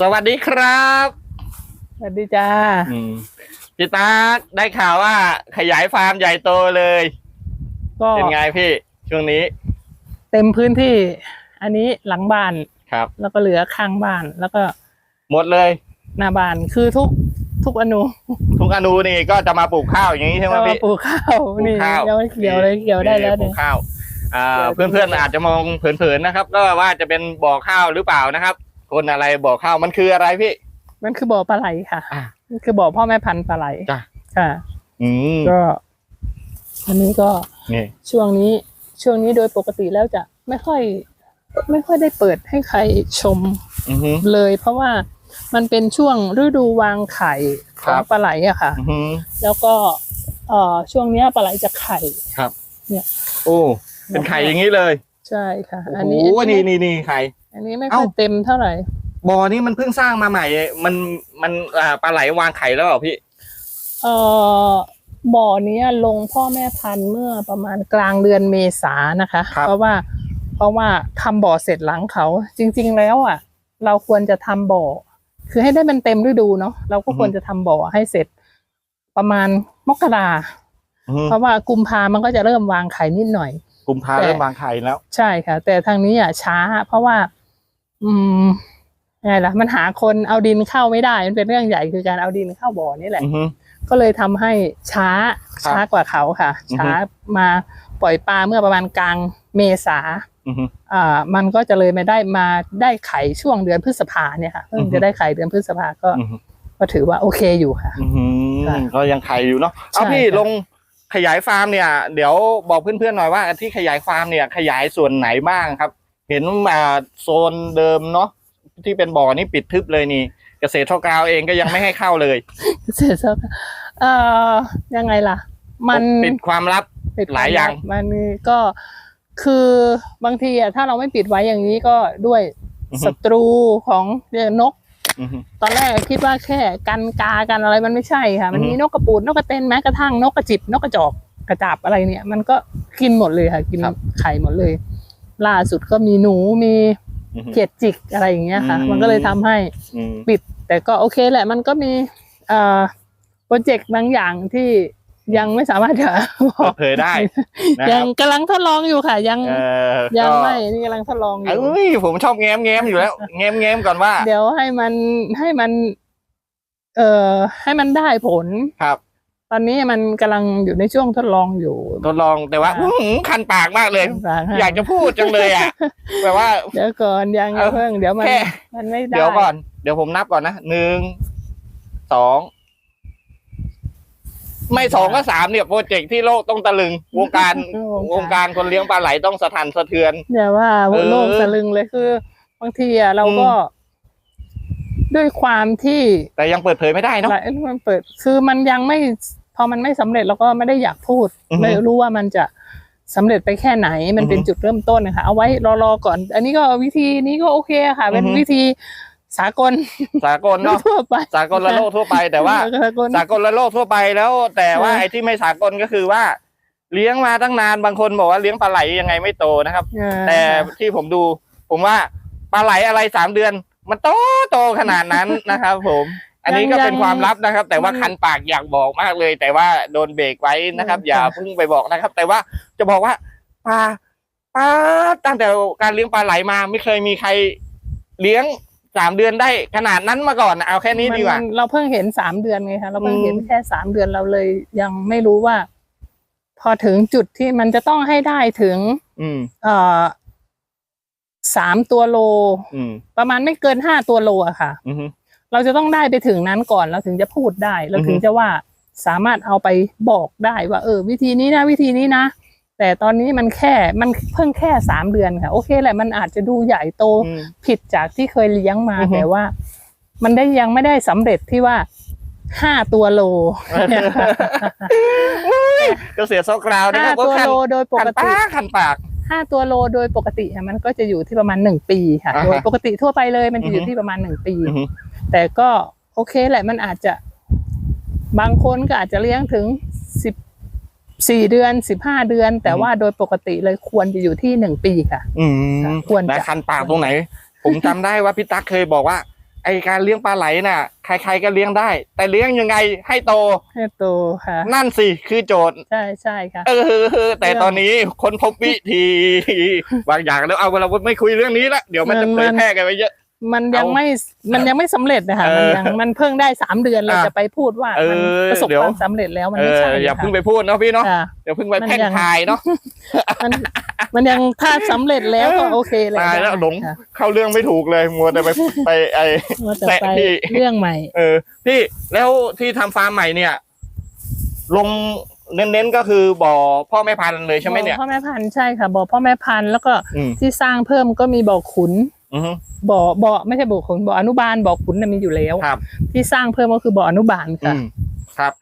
สวัสดีครับสวัสดีจ้าอืมพี่ตาได้ข่าวว่าขยายฟาร์มใหญ่โตเลย ก็เป็นไงพี่ช่วงนี้ เต็มพื้นที่ อันนี้หลังบ้านครับ แล้วก็เหลือข้างบ้านแล้วก็ หมดเลยหน้าบ้านคือทุกทุกอนุ ทุกอนูนี่ก็จะมาปลูกข้าวอย่างนี้ใช่ไหมก็มาพี่ปลูกข้าวปลูกนี่ข้าวยังไม่เกี่ยวเลยเกี่ยวได้แล้วปลูเนี่ยกข้าวอ่าเกี่ยวเพื่อนๆอาจจะมองเผินๆนะครับ ก็ว่าจะเป็นบ่อข้าวหรือเปล่านะครับ คนอะไรบ่อข้าวมันคืออะไรพี่ มันคือบ่อปลาไหลค่ะอะ มันคือบ่อพ่อแม่พันธุ์ปลาไหลจ้ะ ค่ะ อืมก็อันนี้ก็นี่ ช่วงนี้ช่วงนี้โดยปกติแล้วจะไม่ค่อย ไม่ค่อยได้เปิดให้ใครชมอือฮึ เลย เพราะว่ามันเป็นช่วงฤดูวางไข่ขครัองบ ปลาไหลอะค่ะ อือฮึแล้วก็เอ่อช่วงเนี้ยปลาไหลจะไข่ ครับ เนี่ย โอ้เป็นไข่อย่างนี้เลย ใช่ค่ะโอ้อันโหนี้นี่นี่นี่ไข่อันนี้ไม่ค่เอ้าอยเต็มเท่าไหร่บ่อนี้มันเพิ่งสร้างมาใหม่ มันมันอ่าปลาไหลวางไข่แล้วเหรอพี่เอ่อบ่อเนี้ยลงพ่อแม่พันธุ์เมื่อประมาณกลางเดือนเมษานะคะครับเพราะว่าเพราะว่าทำบ่อเสร็จหลังเขา จริง ๆ แล้วอะ เราควรจะทำบ่อ คือให้ได้มันเต็มฤดูเนาะเราก็ควรจะทำบ่อให้เสร็จ ประมาณมกราอือฮึเพราะว่ากุมภามันก็จะเริ่มวางไข่นิดหน่อย กุมภาแต่เริ่มวางไข่แล้ว ใช่ค่ะ แต่ทางนี้อะช้า เพราะว่า อืมยังไงล่ะ มันหาคนเอาดินเข้าไม่ได้ มันเป็นเรื่องใหญ่คือการเอาดินเข้าบ่อนี่แหละอือฮึก็เลยทำให้ช้าครับช้ากว่าเขาค่ะอือฮึช้ามาปล่อยปลาเมื่อประมาณกลางเมษาอือฮึอ่า มันก็จะเลยไม่ได้มาได้ไข่ช่วงเดือนพฤษภาเนี่ยค่ะเพิ่อืงอฮึจะได้ไข่เดือนพฤษภาก็อือฮึก็ถือว่าโอเคอยู่ค่ะอือฮึค่ะก็ยังไข่อยู่เนาะเอาใช่พี่ค่ะลง ขยายฟาร์มเนี่ยเดี๋ยวบอกเพื่อนๆหน่อยว่าที่ขยายฟาร์มเนี่ยขยายส่วนไหนบ้างครับ เห็นมาโซนเดิมเนาะที่เป็นบ่อนี่ปิดทึบเลยนี่ เกษตรทกาวเองก็ยังไม่ให้เข้าเลย เสร็จแล้วเอ่อยังไงล่ะ มันปิดความลับ ปิดหลายอย่าง มันก็คือบางทีอะถ้าเราไม่ปิดไว้อย่างนี้ก็ด้วยอือฮึ ศัตรูของเรื่องนกอือฮึ ตอนแรกคิดว่าแค่กันกากันอะไรมันไม่ใช่ค่ะ มันอือฮึมีนกกระปูดนกกระเต็นแม้กระทั่งนกกระจิบนกกระจอกกระจับอะไรเนี่ย มันก็กินหมดเลยค่ะ กินครับไข่หมดเลย ล่าสุดก็มีหนูมีอือฮึเกล็ดจิกอะไรอย่างเงี้ยค่ะอืมมันก็เลยทำให้อืมปิด แต่ก็โอเคแหละมันก็มีเอ่อโปรเจกต์บางอย่างที่ ยังไม่สามารถจะบเปิอดกเผยได้นะคยัรังบกำลังทดลองอยู่ค่ะ ยังเออยังก็ไม่นี่กำลังทดลองอยู่ เอ้ยผมชอบแง้มแง้มอยู่แล้ว แง้มแง้มก่อนว่าเดี๋ยวให้มันให้มัน เอ่อให้มันได้ผล ครับตอนนี้มันกำลังอยู่ในช่วงทดลองอยู่ ทดลองแต่ว่าค่ะอื้อหือคันปากมากเลยฝากให้อยากจะพูดจังเลยอะแบบว่า เดี๋ยวก่อนยังเอาอย่าเพิ่ง เดี๋ยวมันแค่ มันไม่ได้เดี๋ยวก่อน เดี๋ยวผมนับก่อนนะหนึ่งสอง ไม่สองก็สามเนี่ยโปรเจกต์ที่โลกต้องตะลึง วงการวงการคนเลี้ยงปลาไหลต้องสะทันสะเทือนเดี๋ยวว่าเออโลกตะลึงเลยคือบางทีอะเราก็ ด้วยความที่ แต่ยังเปิดเผยไม่ได้เนาะหลายมันเปิด คือมันยังไม่ พอมันไม่สำเร็จเราก็ไม่ได้อยากพูดอือฮึไม่รู้ว่ามันจะสำเร็จไปแค่ไหนมันเป็นอือฮึจุดเริ่มต้นนะคะเอาไว้รอๆก่อน อันนี้ก็วิธีนี้ก็โอเคค่ะ เป็นอือฮึวิธี สากลสากลเนาะทั่วไปสากลละโลกทั่วไป แต่ว่าสากลสากลละโลกทั่วไปแล้ว แต่ว่าเออไอ้ที่ไม่สากลก็คือว่า เลี้ยงมาตั้งนานบางคนบอกว่าเลี้ยงปลาไหลยังไงไม่โตนะครับเออแต่ที่ผมดู ผมว่าปลาไหลอะไรสามเดือน มันโตโตขนาดนั้นนะครับ ผม อันนี้ก็เป็นความลับนะครับ แต่ว่าคันปากอยากบอกมากเลย แต่ว่าโดนเบรกไว้นะครับ อย่าเพิ่งไปบอกนะครับ แต่ว่าจะบอกว่าปลาปลาตั้งแต่การเลี้ยงปลาไหลมา ไม่เคยมีใครเลี้ยง สามเดือนได้ขนาดนั้นมาก่อนนะเอาแค่นี้ดีกว่า มันเราเพิ่งเห็นสามเดือนไงคะเราเพิ่งอืมเห็นแค่สามเดือนเราเลยยังไม่รู้ว่า พอถึงจุดที่มันจะต้องให้ได้ถึง อืม เอ่อสามตัวโล อืม ประมาณไม่เกินห้าตัวโลอะค่ะ อืม เราจะต้องได้ไปถึงนั้นก่อนเราถึงจะพูดได้ เราถึงอือฮึ จะว่าสามารถเอาไปบอกได้ว่า เออ วิธีนี้นะ วิธีนี้นะ แต่ตอนนี้มันแค่มันเพิ่งแค่สามเดือนค่ะ โอเคแหละมันอาจจะดูใหญ่โตอืมผิดจากที่เคยเลี้ยงมาอือฮึแต่ว่า มันได้ยังไม่ได้สำเร็จที่ว่าห้าตัวโลเกษตรซอกราวนะห้าครับก็ตัวคันโลโดยปคักนติปากคันปากห้าตัวโลโดยปกติอะมันก็จะอยู่ที่ประมาณหนึ่งปีค่ะอ่าฮะโดยปกติทั่วไปเลยมันจะอยู่อือฮึที่ประมาณหนึ่งปีอือฮึแต่ก็โอเคแหละมันอาจจะบางคนก็อาจจะเลี้ยงถึงสิบ สี่เดือนสิบห้าเดือน แต่ว่าโดยปกติเลยควรจะอยู่ที่หนึ่งปีค่ะ อืมควรจะและคันปากตรงไหน ผมจำได้ว่าพี่ตั๊กเคยบอกว่า ไอการเลี้ยงปลาไหลน่ะ ใครๆก็เลี้ยงได้ แต่เลี้ยงยังไงให้โต ให้โตค่ะ นั่นสิคือโจทย์ ใช่ใช่ค่ะ เออแต่ตอนนี้คนพบวิธีบางอย่างแล้วเอาเราไม่คุยเรื่องนี้ละเดี๋ยวมันจะมันเผยแพร่กันไปเยอะ มันยังเอาไม่มันยังไม่สำเร็จนะคะเอมันอยังมันเพิ่งได้สามเดือนเราอะจะไปพูดว่าเออมันประสบเดี๋ยวความสำเร็จแล้วมันเอไม่อใช่อย่าค่ะเพิ่งไปพูดเนาะพี่เนาะค่ะเดี๋ยวเพิ่งไปมันแพ่งยังทายเนาะมันมันยังถ้าสำเร็จแล้วก็โอเคเลยตายแล้วได้หลงค่ะเข้าเรื่องไม่ถูกเลยมัวแต่ไปไปไอว่าจะแตะไปที่เรื่องใหม่ เออพี่แล้วที่ทำฟาร์มใหม่เนี่ย ลงเน้นๆก็คือบ่อพ่อแม่พันธุ์เลยใช่ไหมเนี่ยบ่อพ่อแม่พันธุ์ใช่ค่ะบ่อพ่อแม่พันธุ์แล้วก็อืมที่สร้างเพิ่มก็มีบ่อขุน อือฮึ บ่อบ่อไม่ใช่บ่อขุนบ่ออนุบาลบ่อขุนน่ะมีอยู่แล้ว ครับ ที่สร้างเพิ่มก็คือบ่ออนุบาลอืค่ะ มครับ